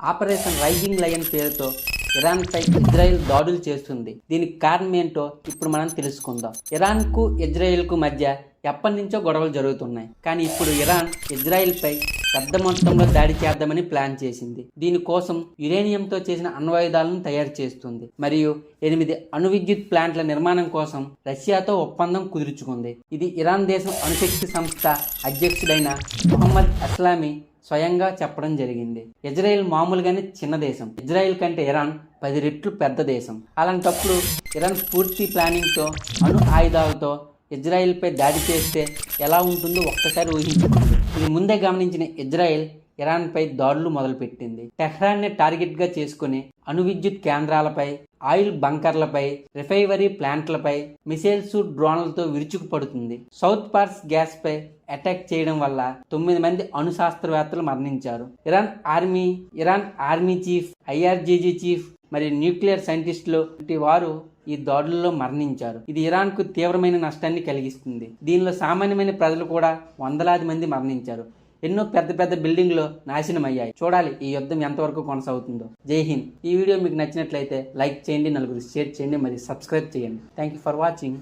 Operation rising lion పేరుతో ఇరాన్పై Israel దాడులు చేస్తుంది. దీనికి కారణం ఏంటో ఇప్పుడు మనం తెలుసుకుందాం. ఇరాన్కు ఇజ్రాయెల్కు మధ్య ఎప్పటి నుంచో గొడవలు జరుగుతున్నాయి. కానీ ఇప్పుడు ఇరాన్ ఇజ్రాయెల్పై పెద్ద మొత్తంలో దాడి చేద్దామని ప్లాన్ చేసింది. దీనికోసం యురేనియంతో చేసిన అణ్వాయుధాలను తయారు చేస్తుంది. మరియు ఎనిమిది అణు విద్యుత్ ప్లాంట్ల నిర్మాణం కోసం రష్యాతో ఒప్పందం కుదుర్చుకుంది. ఇది ఇరాన్ దేశం అణుశక్తి సంస్థ అధ్యక్షుడైన మొహమ్మద్ అస్లామీ స్వయంగా చెప్పడం జరిగింది. ఇజ్రాయెల్ మామూలుగానే చిన్న దేశం. ఇజ్రాయెల్ కంటే ఇరాన్ పది రెట్లు పెద్ద దేశం. అలాంటప్పుడు ఇరాన్ పూర్తి ప్లానింగ్తో అణు ఆయుధాలతో ఇజ్రాయెల్పై దాడి చేస్తే ఎలా ఉంటుందో ఒక్కసారి ఊహించుకోండి. ఇది ముందే గమనించిన ఇజ్రాయెల్ ఇరాన్పై దాడులు మొదలుపెట్టింది. టెహ్రాన్ని టార్గెట్గా చేసుకుని అణు విద్యుత్ కేంద్రాలపై ఆయిల్ బంకర్లపై రిఫైవరీ ప్లాంట్లపై మిసైల్స్ డ్రోన్లతో విరుచుకుపడుతుంది. సౌత్ పార్స్ గ్యాస్పై అటాక్ చేయడం వల్ల తొమ్మిది మంది అణు శాస్త్రవేత్తలు మరణించారు. Iran army Iran army chief IRGC chief మరియు న్యూక్లియర్ సైంటిస్టులు వంటి వారు ఈ దాడుల్లో మరణించారు. ఇది ఇరాన్కు తీవ్రమైన నష్టాన్ని కలిగిస్తుంది. దీనిలో సామాన్యమైన ప్రజలు కూడా వందలాది మంది మరణించారు. ఎన్నో పెద్ద పెద్ద బిల్డింగ్లు నాశనం అయ్యాయి. చూడాలి ఈ యుద్ధం ఎంతవరకు కొనసాగుతుందో. జై హింద్. ఈ వీడియో మీకు నచ్చినట్లయితే లైక్ చేయండి నలుగురు షేర్ చేయండి మరియు సబ్స్క్రైబ్ చేయండి. Thank you for watching.